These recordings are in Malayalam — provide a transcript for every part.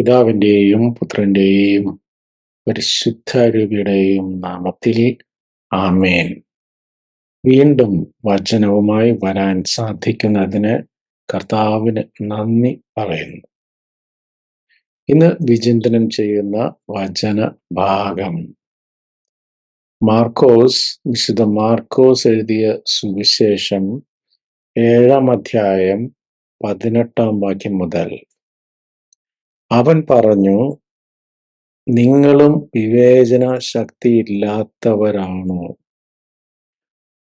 പിതാവിന്റെയും പുത്രന്റെയും പരിശുദ്ധാരൂപിയുടെയും നാമത്തിൽ ആമേൻ. വീണ്ടും വചനവുമായി വരാൻ സാധിക്കുന്നതിന് കർത്താവിന് നന്ദി പറയുന്നു. ഇന്ന് വിചിന്തനം ചെയ്യുന്ന വചന ഭാഗം. മാർക്കോസ് വിശുദ്ധ മാർക്കോസ് എഴുതിയ സുവിശേഷം ഏഴാം അധ്യായം പതിനെട്ടാം വാക്യം മുതൽ അവൻ പറഞ്ഞു നിങ്ങളും വിവേചന ശക്തി ഇല്ലാത്തവരാണോ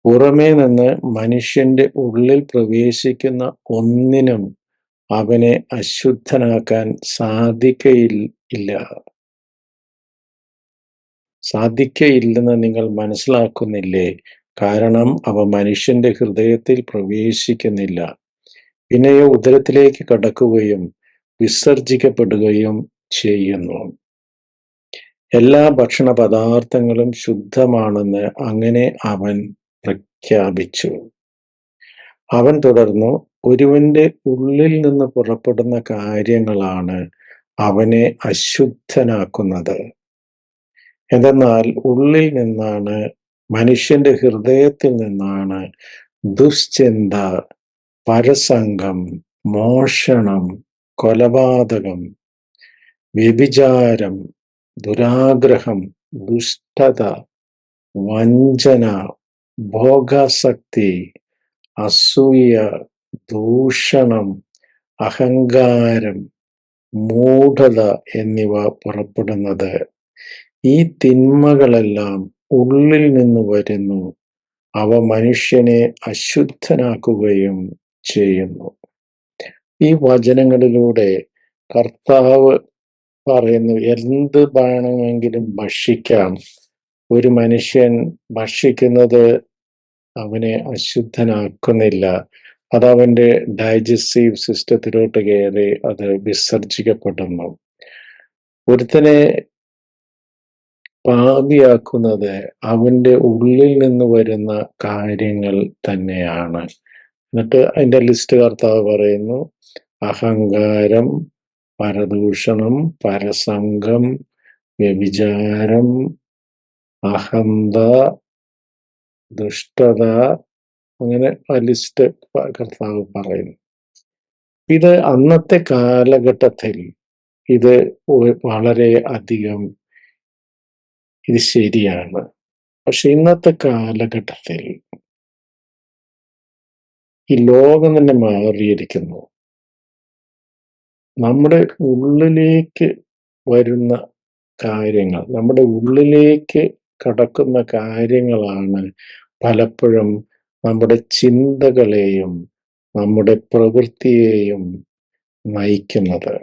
പുറമേ നിന്ന് മനുഷ്യന്റെ ഉള്ളിൽ പ്രവേശിക്കുന്ന ഒന്നിനും അവനെ അശുദ്ധനാക്കാൻ സാധിക്കയില്ല സാധിക്കയില്ലെന്ന് നിങ്ങൾ മനസ്സിലാക്കുന്നില്ലേ? കാരണം അവ മനുഷ്യന്റെ ഹൃദയത്തിൽ പ്രവേശിക്കുന്നില്ല. പിന്നെയോ ഉദരത്തിലേക്ക് കടക്കുകയും വിസർജിക്കപ്പെടുകയും ചെയ്യുന്നു. എല്ലാ ഭക്ഷണ പദാർത്ഥങ്ങളും ശുദ്ധമാണെന്ന് അങ്ങനെ അവൻ പ്രഖ്യാപിച്ചു. അവൻ തുടർന്നു ഒരുവന്റെ ഉള്ളിൽ നിന്ന് പുറപ്പെടുന്ന കാര്യങ്ങളാണ് അവനെ അശുദ്ധനാക്കുന്നത്. എന്തെന്നാൽ ഉള്ളിൽ നിന്നാണ് മനുഷ്യന്റെ ഹൃദയത്തിൽ നിന്നാണ് ദുശ്ചിന്ത പരസംഗം മോഷണം കൊലപാതകം വ്യഭിചാരം ദുരാഗ്രഹം ദുഷ്ടത വഞ്ചന ഭോഗാസക്തി അസൂയ ദൂഷണം അഹങ്കാരം മൂഢത എന്നിവ പുറപ്പെടുന്നത്. ഈ തിന്മകളെല്ലാം ഉള്ളിൽ നിന്ന് വരുന്നു. അവ മനുഷ്യനെ അശുദ്ധനാക്കുകയും ചെയ്യുന്നു. ഈ വചനങ്ങളിലൂടെ കർത്താവ് പറയുന്നു എന്ത് വേണമെങ്കിലും ഭക്ഷിക്കാം. ഒരു മനുഷ്യൻ ഭക്ഷിക്കുന്നത് അവനെ അശുദ്ധനാക്കുന്നില്ല. അത് ഡൈജസ്റ്റീവ് സിസ്റ്റത്തിലോട്ട് കയറി അത് വിസർജിക്കപ്പെടുന്നു. ഒരുത്തനെ പാപിയാക്കുന്നത് അവന്റെ ഉള്ളിൽ നിന്ന് വരുന്ന കാര്യങ്ങൾ തന്നെയാണ്. എന്നിട്ട് അതിന്റെ ലിസ്റ്റ് കർത്താവ് പറയുന്നു അഹങ്കാരം പരദൂഷണം പരസംഗം വ്യഭിചാരം അഹന്ത ദുഷ്ടത അങ്ങനെ ആ ലിസ്റ്റ് കർത്താവ് പറയുന്നു. ഇത് അന്നത്തെ കാലഘട്ടത്തിൽ ഇത് വളരെ അധികം ഇത് ശരിയാണ്. പക്ഷെ ഇന്നത്തെ കാലഘട്ടത്തിൽ ഈ ലോകം തന്നെ മാറിയിരിക്കുന്നു. നമ്മുടെ ഉള്ളിലേക്ക് വരുന്ന കാര്യങ്ങൾ നമ്മുടെ ഉള്ളിലേക്ക് കടക്കുന്ന കാര്യങ്ങളാണ് പലപ്പോഴും നമ്മുടെ ചിന്തകളെയും നമ്മുടെ പ്രവൃത്തിയെയും നയിക്കുന്നത്.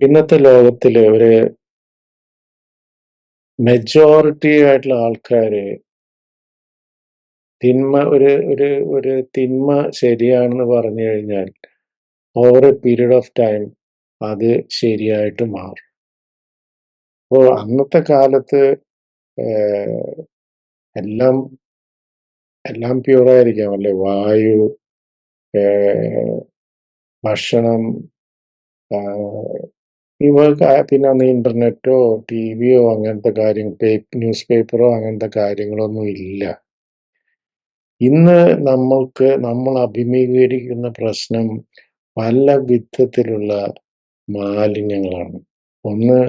ഇന്നത്തെ ലോകത്തിലെ ഒരു മെജോറിറ്റി ആയിട്ടുള്ള ആൾക്കാര് തിന്മ ഒരു ഒരു ഒരു തിന്മ ശരിയാണെന്ന് പറഞ്ഞു കഴിഞ്ഞാൽ over a period of time അത് ശരിയായിട്ട് മാറും. അപ്പോൾ അന്നത്തെ കാലത്ത് എല്ലാം എല്ലാം പ്യൂറായിരിക്കാം അല്ലെ? വായു ഭക്ഷണം ഇവ പിന്നെ അന്ന് ഇന്റർനെറ്റോ ടി വിയോ അങ്ങനത്തെ കാര്യങ്ങൾ ന്യൂസ് പേപ്പറോ അങ്ങനത്തെ കാര്യങ്ങളൊന്നും ഇല്ല. ഇന്ന് നമ്മൾക്ക് നമ്മൾ അഭിമുഖീകരിക്കുന്ന പ്രശ്നം പല വിധത്തിലുള്ള മാലിന്യങ്ങളാണ്. ഒന്ന്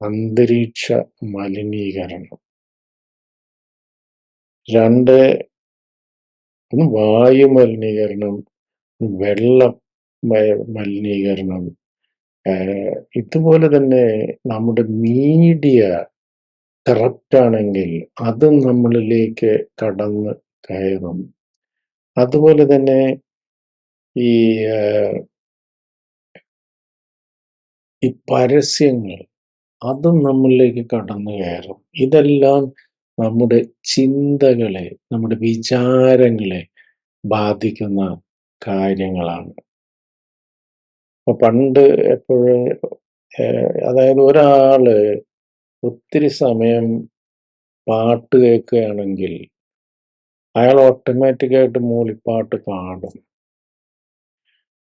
അന്തരീക്ഷ മലിനീകരണം. രണ്ട് ഒന്ന് വായു മലിനീകരണം വെള്ള മലിനീകരണം. ഇതുപോലെ തന്നെ നമ്മുടെ മീഡിയ കറക്റ്റ് ആണെങ്കിൽ അത് നമ്മളിലേക്ക് കടന്ന് കയറും. അതുപോലെ തന്നെ ഈ ഈ പരസ്യങ്ങൾ അതും നമ്മളിലേക്ക് കടന്നു കയറും. ഇതെല്ലാം നമ്മുടെ ചിന്തകളെ നമ്മുടെ വിചാരങ്ങളെ ബാധിക്കുന്ന കാര്യങ്ങളാണ്. അപ്പൊ പണ്ട് എപ്പോഴും അതായത് ഒരാൾ ഒത്തിരി സമയം പാട്ട് കേൾക്കുകയാണെങ്കിൽ അയാൾ ഓട്ടോമാറ്റിക്കായിട്ട് മൂളിപ്പാട്ട് പാടും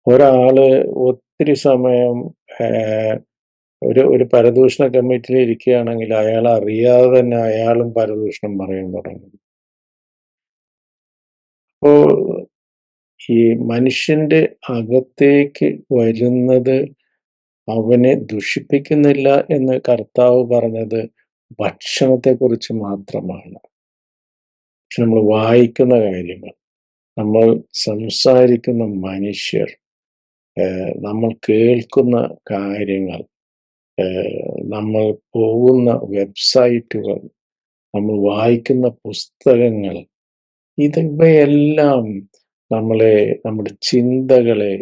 ഒരാൾ ഒത്തിരി സമയം ഒരു ഒരു പരദൂഷണ കമ്മിറ്റിയിൽ ഇരിക്കുകയാണെങ്കിൽ അയാൾ അറിയാതെ തന്നെ അയാളും പരദൂഷണം പറയാൻ തുടങ്ങും. അപ്പോ ഈ മനുഷ്യന്റെ അകത്തേക്ക് വരുന്നത് അവനെ ദുഷിപ്പിക്കുന്നില്ല എന്ന് കർത്താവ് പറഞ്ഞത് ഭക്ഷണത്തെക്കുറിച്ച് മാത്രമാണ്. പക്ഷെ നമ്മൾ വായിക്കുന്ന കാര്യങ്ങൾ, നമ്മൾ സംസാരിക്കുന്ന മനുഷ്യർ, നമ്മൾ കേൾക്കുന്ന കാര്യങ്ങൾ, നമ്മൾ പോകുന്ന വെബ്സൈറ്റുകൾ, നമ്മൾ വായിക്കുന്ന പുസ്തകങ്ങൾ, ഇവയെല്ലാം നമ്മളെ നമ്മുടെ ചിന്തകളെ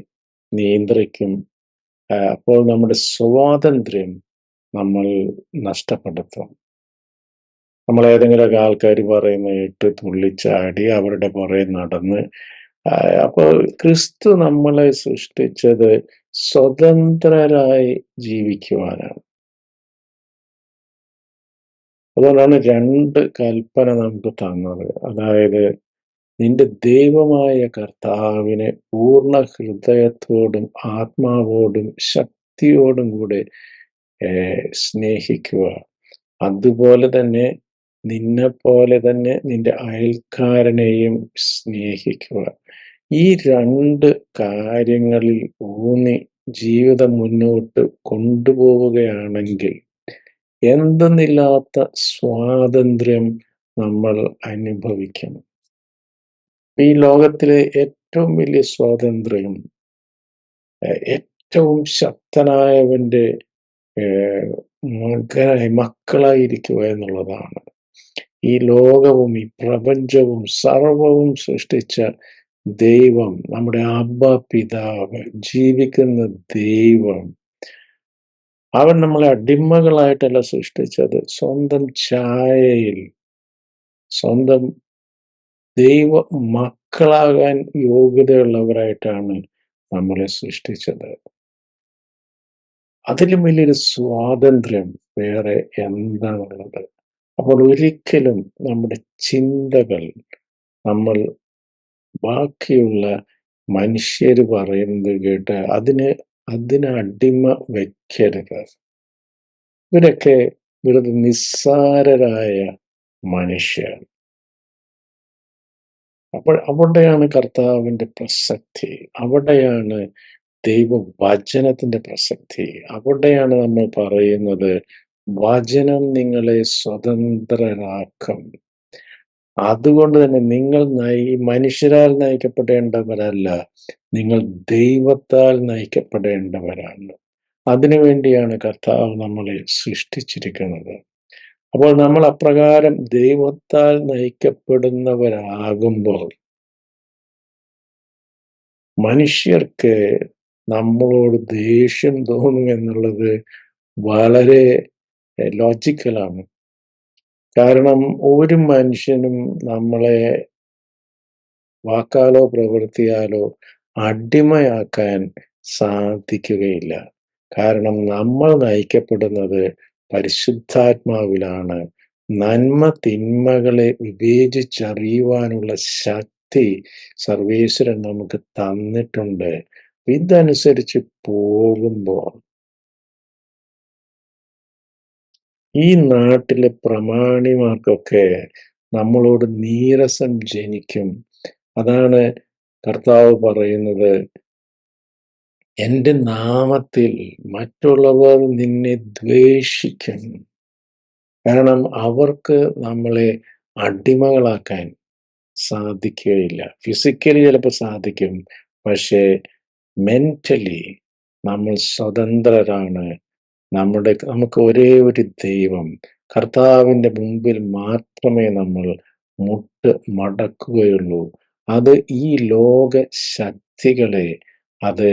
നിയന്ത്രിക്കും. അപ്പോൾ നമ്മുടെ സ്വാതന്ത്ര്യം നമ്മൾ നഷ്ടപ്പെടുത്തും. നമ്മൾ ഏതെങ്കിലുമൊക്കെ ആൾക്കാർ പറയുന്നത് കേട്ട് തുള്ളിച്ചാടി അവരുടെ പുറകെ നടന്ന് അപ്പോൾ ക്രിസ്തു നമ്മളെ സൃഷ്ടിച്ചത് സ്വതന്ത്രരായി ജീവിക്കുവാനാണ്. അതുകൊണ്ടാണ് രണ്ട് കൽപ്പന നമുക്ക് തന്നത്. അതായത് നിന്റെ ദൈവമായ കർത്താവിനെ പൂർണ ഹൃദയത്തോടും ആത്മാവോടും ശക്തിയോടും കൂടെ സ്നേഹിക്കുക. അതുപോലെ തന്നെ നിന്നെപ്പോലെ തന്നെ നിന്റെ അയൽക്കാരനെയും സ്നേഹിക്കുക. ഈ രണ്ട് കാര്യങ്ങളിൽ ഊന്നി ജീവിതം മുന്നോട്ട് കൊണ്ടുപോവുകയാണെങ്കിൽ എന്തെന്നില്ലാത്ത സ്വാതന്ത്ര്യം നമ്മൾ അനുഭവിക്കും. ഈ ലോകത്തിലെ ഏറ്റവും വലിയ സ്വാതന്ത്ര്യം ഏറ്റവും ശക്തനായവന്റെ മകനായി മക്കളായിരിക്കുക എന്നുള്ളതാണ്. ഈ ലോകവും ഈ പ്രപഞ്ചവും സർവവും സൃഷ്ടിച്ച ദൈവം, നമ്മുടെ അബ്ബ പിതാവ്, ജീവിക്കുന്ന ദൈവം അവൻ നമ്മളെ അടിമകളായിട്ടല്ല സൃഷ്ടിച്ചത്. സ്വന്തം ഛായയിൽ സ്വന്തം ദൈവ മക്കളാകാൻ യോഗ്യതയുള്ളവരായിട്ടാണ് നമ്മളെ സൃഷ്ടിച്ചത്. അതിലും വലിയൊരു സ്വാതന്ത്ര്യം വേറെ എന്താണുള്ളത്? അപ്പോൾ ഒരിക്കലും നമ്മുടെ ചിന്തകൾ നമ്മൾ ബാക്കിയുള്ള മനുഷ്യർ പറയുന്നത് കേട്ട് അതിന് അതിന് അടിമ വയ്ക്കരുത് ഇവരൊക്കെ വെറുതെ നിസ്സാരരായ മനുഷ്യർ. അപ്പോൾ അവിടെയാണ് കർത്താവിന്റെ പ്രസക്തി. അവിടെയാണ് ദൈവവചനത്തിന്റെ പ്രസക്തി. അവിടെയാണ് നമ്മൾ പറയുന്നത് വചനം നിങ്ങളെ സ്വതന്ത്രരാക്കും. അതുകൊണ്ട് തന്നെ നിങ്ങൾ നയി മനുഷ്യരാൽ നയിക്കപ്പെടേണ്ടവരല്ല. നിങ്ങൾ ദൈവത്താൽ നയിക്കപ്പെടേണ്ടവരാണ്. അതിനുവേണ്ടിയാണ് കർത്താവ് നമ്മളെ സൃഷ്ടിച്ചിരിക്കുന്നത്. അപ്പോൾ നമ്മൾ അപ്രകാരം ദൈവത്താൽ നയിക്കപ്പെടുന്നവരാകുമ്പോൾ മനുഷ്യർക്ക് നമ്മളോട് ദേഷ്യം തോന്നും എന്നുള്ളത് വളരെ ലോജിക്കലാണ്. കാരണം ഒരു മനുഷ്യനും നമ്മളെ വാക്കാലോ പ്രവൃത്തിയാലോ അടിമയാക്കാൻ സാധിക്കുകയില്ല. കാരണം നമ്മൾ നയിക്കപ്പെടുന്നത് പരിശുദ്ധാത്മാവിലാണ്. നന്മ തിന്മകളെ വിവേചിച്ചറിയുവാനുള്ള ശക്തി സർവേശ്വരൻ നമുക്ക് തന്നിട്ടുണ്ട്. ഇതനുസരിച്ച് പോകുമ്പോൾ ഈ നാട്ടിലെ പ്രമാണിമാർക്കൊക്കെ നമ്മളോട് നീരസം ജനിക്കും. അതാണ് കർത്താവ് പറയുന്നത് എന്റെ നാമത്തിൽ മറ്റുള്ളവർ നിന്നെ ദ്വേഷിക്കും. കാരണം അവർക്ക് നമ്മളെ അടിമകളാക്കാൻ സാധിക്കുകയില്ല. ഫിസിക്കലി ചിലപ്പോൾ സാധിക്കും. പക്ഷേ മെന്റലി നമ്മൾ സ്വതന്ത്രരാണ്. നമ്മുടെ നമുക്ക് ഒരേ ഒരു ദൈവം. കർത്താവിന്റെ മുമ്പിൽ മാത്രമേ നമ്മൾ മുട്ട് മടക്കുകയുള്ളൂ. അത് ഈ ലോക ശക്തികളെ അത്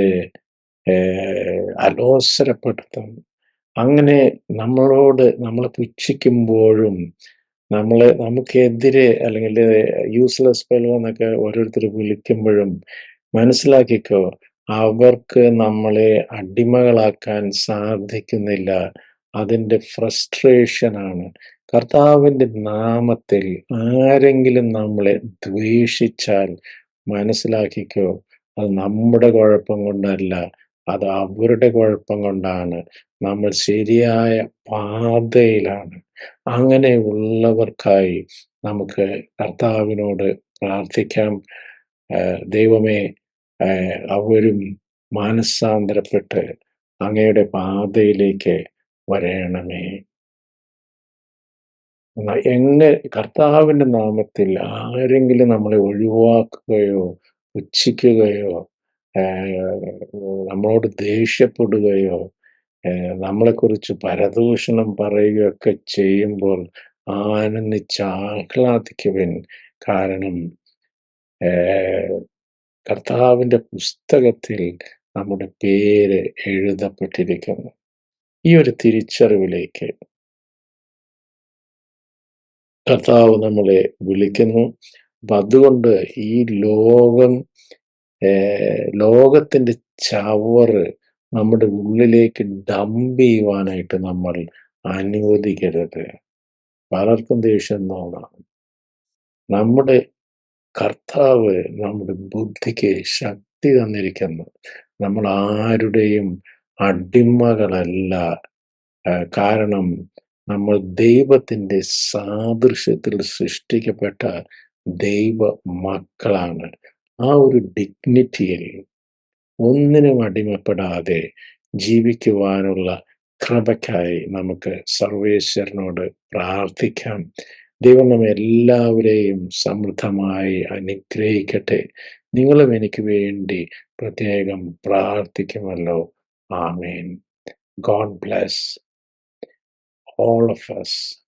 അലോസരപ്പെടുത്തും. അങ്ങനെ നമ്മളോട് നമ്മളെ പുച്ഛിക്കുമ്പോഴും നമ്മളെ നമുക്കെതിരെ അല്ലെങ്കിൽ യൂസ്‌ലെസ് ഫെല്ലോ എന്നൊക്കെ ഓരോരുത്തർ വിളിക്കുമ്പോഴും മനസ്സിലാക്കിക്കോ അവർക്ക് നമ്മളെ അടിമകളാക്കാൻ സാധിക്കുന്നില്ല. അതിന്റെ ഫ്രസ്ട്രേഷനാണ്. കർത്താവിന്റെ നാമത്തിൽ ആരെങ്കിലും നമ്മളെ ദ്വേഷിച്ചാൽ മനസ്സിലാക്കിക്കോ അത് നമ്മുടെ കുഴപ്പം കൊണ്ടല്ല. അത് അവരുടെ കുഴപ്പം കൊണ്ടാണ്. നമ്മൾ ശരിയായ പാതയിലാണ്. അങ്ങനെയുള്ളവർക്കായി നമുക്ക് കർത്താവിനോട് പ്രാർത്ഥിക്കാം. ദൈവമേ അവരും മാനസാന്തരപ്പെട്ട് അങ്ങയുടെ പാതയിലേക്ക് വരയണമേ ന എങ്ങ കർത്താവിന്റെ നാമത്തിൽ ആരെങ്കിലും നമ്മളെ ഒഴിവാക്കുകയോ, പുച്ഛിക്കുകയോ, നമ്മളോട് ദേഷ്യപ്പെടുകയോ, നമ്മളെക്കുറിച്ച് പരദൂഷണം പറയുകയൊക്കെ ചെയ്യുമ്പോൾ ആനന്ദിച്ച് ആഹ്ലാദിക്കുവിൻ. കാരണം ഏഹ് കർത്താവിന്റെ പുസ്തകത്തിൽ നമ്മുടെ പേര് എഴുതപ്പെട്ടിരിക്കുന്നു. ഈ ഒരു തിരിച്ചറിവിലേക്ക് കർത്താവ് നമ്മളെ വിളിക്കുന്നു. അപ്പൊ അതുകൊണ്ട് ഈ ലോകം ലോകത്തിന്റെ ചവറ് നമ്മുടെ ഉള്ളിലേക്ക് ഡംപ് ചെയ്യുവാനായിട്ട് നമ്മൾ അനുവദിക്കരുത്. പലർക്കും ദേഷ്യം. നമ്മുടെ കർത്താവ് നമ്മുടെ ബുദ്ധിക്ക് ശക്തി തന്നിരിക്കുന്നു. നമ്മൾ ആരുടെയും അടിമകളല്ല. കാരണം നമ്മൾ ദൈവത്തിന്റെ സാദൃശ്യത്തിൽ സൃഷ്ടിക്കപ്പെട്ട ദൈവ മക്കളാണ്. ആ ഒരു ഡിഗ്നിറ്റിയിൽ ഒന്നിനും അടിമപ്പെടാതെ ജീവിക്കുവാനുള്ള കൃപയ്ക്കായി നമുക്ക് സർവേശ്വരനോട് പ്രാർത്ഥിക്കാം. ദൈവം നമ്മെ എല്ലാവരെയും സമൃദ്ധമായി അനുഗ്രഹിക്കട്ടെ. നിങ്ങളും എനിക്ക് വേണ്ടി പ്രത്യേകം പ്രാർത്ഥിക്കുമല്ലോ. ആമേൻ. God bless all of us.